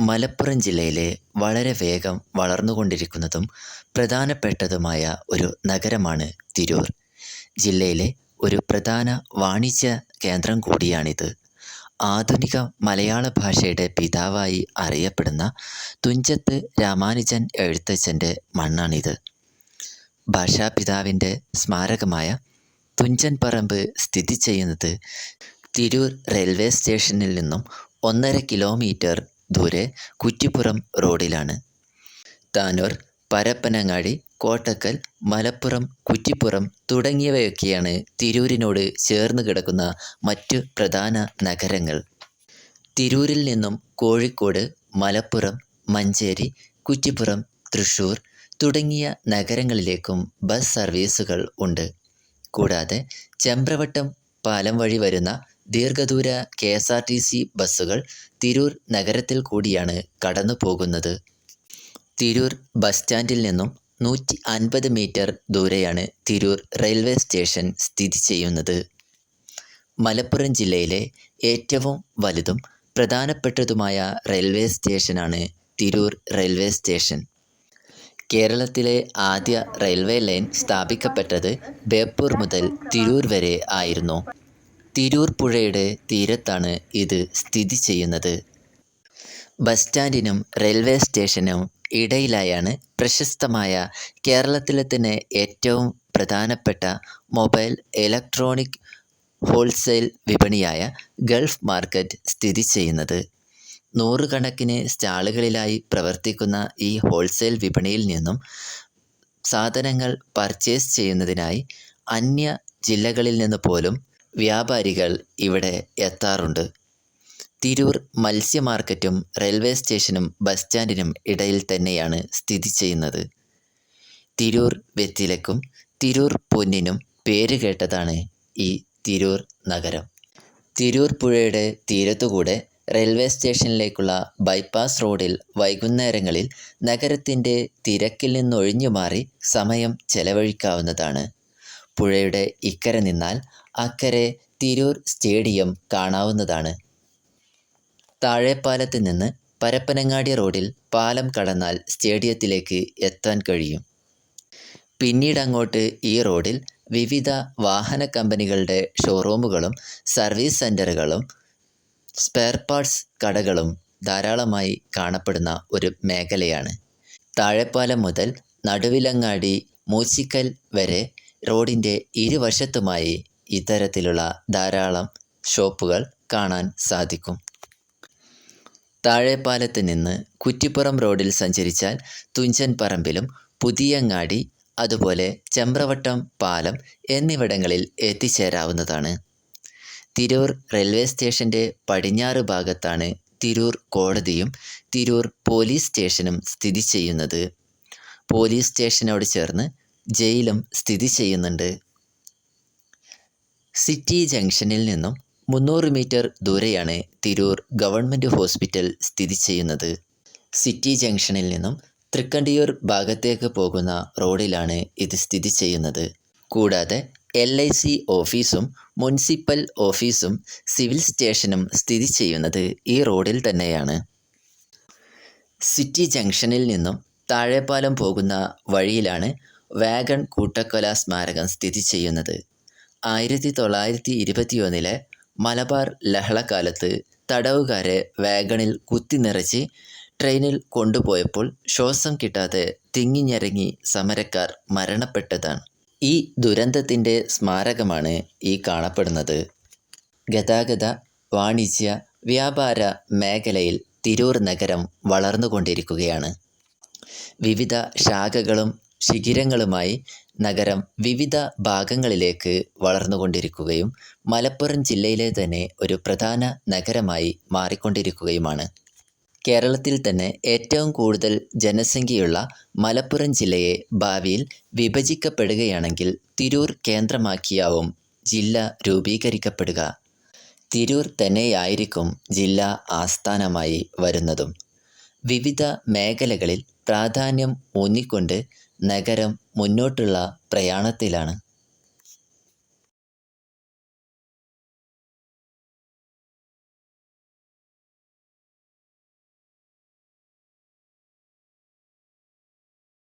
മലപ്പുറം ജില്ലയിലെ വളരെ വേഗം വളർന്നുകൊണ്ടിരിക്കുന്നതും പ്രധാനപ്പെട്ടതുമായ ഒരു നഗരമാണ് തിരൂർ. ജില്ലയിലെ ഒരു പ്രധാന വാണിജ്യ കേന്ദ്രം കൂടിയാണിത്. ആധുനിക മലയാള ഭാഷയുടെ പിതാവായി അറിയപ്പെടുന്ന തുഞ്ചത്ത് രാമാനുജൻ എഴുത്തച്ഛന്റെ മണ്ണാണിത്. ഭാഷാപിതാവിന്റെ സ്മാരകമായ തുഞ്ചൻ പറമ്പ് സ്ഥിതി ചെയ്യുന്നത് തിരൂർ റെയിൽവേ സ്റ്റേഷനിൽ നിന്നും ഒന്നര കിലോമീറ്റർ ദൂരെ കുറ്റിപ്പുറം റോഡിലാണ്. താനൂർ പരപ്പനങ്ങാടി കോട്ടക്കൽ മലപ്പുറം കുറ്റിപ്പുറം തുടങ്ങിയവയൊക്കെയാണ് തിരൂരിനോട് ചേർന്ന് കിടക്കുന്ന മറ്റു പ്രധാന നഗരങ്ങൾ. തിരൂരിൽ നിന്നും കോഴിക്കോട് മലപ്പുറം മഞ്ചേരി കുറ്റിപ്പുറം തൃശൂർ തുടങ്ങിയ നഗരങ്ങളിലേക്കും ബസ് സർവീസുകൾ ഉണ്ട്. കൂടാതെ ചെമ്പ്രവട്ടം പാലം വഴി വരുന്ന ദീർഘദൂര K S R T C ബസ്സുകൾ തിരൂർ നഗരത്തിൽ കൂടിയാണ് കടന്നു പോകുന്നത്. തിരൂർ ബസ് സ്റ്റാൻഡിൽ നിന്നും നൂറ്റി അൻപത് മീറ്റർ ദൂരെയാണ് തിരൂർ റെയിൽവേ സ്റ്റേഷൻ സ്ഥിതി ചെയ്യുന്നത്. മലപ്പുറം ജില്ലയിലെ ഏറ്റവും വലുതും പ്രധാനപ്പെട്ടതുമായ റെയിൽവേ സ്റ്റേഷനാണ് തിരൂർ റെയിൽവേ സ്റ്റേഷൻ. കേരളത്തിലെ ആദ്യ റെയിൽവേ ലൈൻ സ്ഥാപിക്കപ്പെട്ടത് ബേപ്പൂർ മുതൽ തിരൂർ വരെ ആയിരുന്നു. തിരൂർ പുഴയുടെ തീരത്താണ് ഇത് സ്ഥിതി ചെയ്യുന്നത്. ബസ് സ്റ്റാൻഡിനും റെയിൽവേ സ്റ്റേഷനും ഇടയിലായാണ് പ്രശസ്തമായ കേരളത്തിലെ തന്നെ ഏറ്റവും പ്രധാനപ്പെട്ട മൊബൈൽ ഇലക്ട്രോണിക് ഹോൾസെയിൽ വിപണിയായ ഗൾഫ് മാർക്കറ്റ് സ്ഥിതി ചെയ്യുന്നത്. നൂറുകണക്കിന് സ്റ്റാളുകളിലായി പ്രവർത്തിക്കുന്ന ഈ ഹോൾസെയിൽ വിപണിയിൽ നിന്നും സാധനങ്ങൾ പർച്ചേസ് ചെയ്യുന്നതിനായി അന്യ ജില്ലകളിൽ നിന്ന് പോലും വ്യാപാരികൾ ഇവിടെ എത്താറുണ്ട്. തിരൂർ മത്സ്യ മാർക്കറ്റും റെയിൽവേ സ്റ്റേഷനും ബസ് സ്റ്റാൻഡിനും ഇടയിൽ തന്നെയാണ് സ്ഥിതി ചെയ്യുന്നത്. തിരൂർ വെറ്റിലക്കും തിരൂർ പൊന്നിനും പേര് കേട്ടതാണ് ഈ തിരൂർ നഗരം. തിരൂർ പുഴയുടെ തീരത്തുകൂടെ റെയിൽവേ സ്റ്റേഷനിലേക്കുള്ള ബൈപ്പാസ് റോഡിൽ വൈകുന്നേരങ്ങളിൽ നഗരത്തിന്റെ തിരക്കിൽ നിന്നൊഴിഞ്ഞു മാറി സമയം ചെലവഴിക്കാവുന്നതാണ്. പുഴയുടെ ഇക്കരെ നിന്നാൽ അക്കരെ തിരൂർ സ്റ്റേഡിയം കാണാവുന്നതാണ്. താഴെപ്പാലത്ത് നിന്ന് പരപ്പനങ്ങാടി റോഡിൽ പാലം കടന്നാൽ സ്റ്റേഡിയത്തിലേക്ക് എത്താൻ കഴിയും. പിന്നീട് അങ്ങോട്ട് ഈ റോഡിൽ വിവിധ വാഹന കമ്പനികളുടെ ഷോറൂമുകളും സർവീസ് സെന്ററുകളും സ്പെയർ പാർട്സ് കടകളും ധാരാളമായി കാണപ്പെടുന്ന ഒരു മേഖലയാണ്. താഴെപ്പാലം മുതൽ നടുവിലങ്ങാടി മൂച്ചിക്കൽ വരെ റോഡിന്റെ ഇരുവശത്തുമായി ഇത്തരത്തിലുള്ള ധാരാളം ഷോപ്പുകൾ കാണാൻ സാധിക്കും. താഴെപ്പാലത്ത് നിന്ന് കുറ്റിപ്പുറം റോഡിൽ സഞ്ചരിച്ചാൽ തുഞ്ചൻ പറമ്പിലും പുതിയങ്ങാടി അതുപോലെ ചെമ്പ്രവട്ടം പാലം എന്നിവിടങ്ങളിൽ എത്തിച്ചേരാവുന്നതാണ്. തിരൂർ റെയിൽവേ സ്റ്റേഷന്റെ പടിഞ്ഞാറ് ഭാഗത്താണ് തിരൂർ കോടതിയും തിരൂർ പോലീസ് സ്റ്റേഷനും സ്ഥിതി ചെയ്യുന്നത്. പോലീസ് സ്റ്റേഷനോട് ചേർന്ന് ജയിലും സ്ഥിതി ചെയ്യുന്നുണ്ട്. സിറ്റി ജംഗ്ഷനിൽ നിന്നും മുന്നൂറ് മീറ്റർ ദൂരെയാണ് തിരൂർ ഗവൺമെന്റ് ഹോസ്പിറ്റൽ സ്ഥിതി ചെയ്യുന്നത്. സിറ്റി ജംഗ്ഷനിൽ നിന്നും തൃക്കണ്ടിയൂർ ഭാഗത്തേക്ക് പോകുന്ന റോഡിലാണ് ഇത് സ്ഥിതി ചെയ്യുന്നത്. കൂടാതെ എൽ ഐ സി ഓഫീസും മുനിസിപ്പൽ ഓഫീസും സിവിൽ സ്റ്റേഷനും സ്ഥിതി ചെയ്യുന്നത് ഈ റോഡിൽ തന്നെയാണ്. സിറ്റി ജംഗ്ഷനിൽ നിന്നും താഴെപ്പാലം പോകുന്ന വഴിയിലാണ് വാഗൺ കൂട്ടക്കൊല സ്മാരകം സ്ഥിതി ചെയ്യുന്നത്. ആയിരത്തി തൊള്ളായിരത്തി ഇരുപത്തിയൊന്നിലെ മലബാർ ലഹളക്കാലത്ത് തടവുകാരെ വാഗണിൽ കുത്തിനിറച്ച് ട്രെയിനിൽ കൊണ്ടുപോയപ്പോൾ ശ്വാസം കിട്ടാതെ തിങ്ങിഞ്ഞിറങ്ങി സമരക്കാർ മരണപ്പെട്ടതാണ്. ഈ ദുരന്തത്തിന്റെ സ്മാരകമാണ് ഈ കാണപ്പെടുന്നത്. ഗതാഗത വാണിജ്യ വ്യാപാര മേഖലയിൽ തിരൂർ നഗരം വളർന്നുകൊണ്ടിരിക്കുകയാണ്. വിവിധ ശാഖകളും ശിഖിരങ്ങളുമായി നഗരം വിവിധ ഭാഗങ്ങളിലേക്ക് വളർന്നുകൊണ്ടിരിക്കുകയും മലപ്പുറം ജില്ലയിലെ തന്നെ ഒരു പ്രധാന നഗരമായി മാറിക്കൊണ്ടിരിക്കുകയുമാണ്. കേരളത്തിൽ തന്നെ ഏറ്റവും കൂടുതൽ ജനസംഖ്യയുള്ള മലപ്പുറം ജില്ലയെ ഭാവിയിൽ വിഭജിക്കപ്പെടുകയാണെങ്കിൽ തിരൂർ കേന്ദ്രമാക്കിയാവും ജില്ല രൂപീകരിക്കപ്പെടുക. തിരൂർ തന്നെയായിരിക്കും ജില്ലാ ആസ്ഥാനമായി വരുന്നതും. വിവിധ മേഖലകളിൽ പ്രാധാന്യം ഊന്നിക്കൊണ്ട് നഗരം മുന്നോട്ടുള്ള പ്രയാണത്തിലാണ്.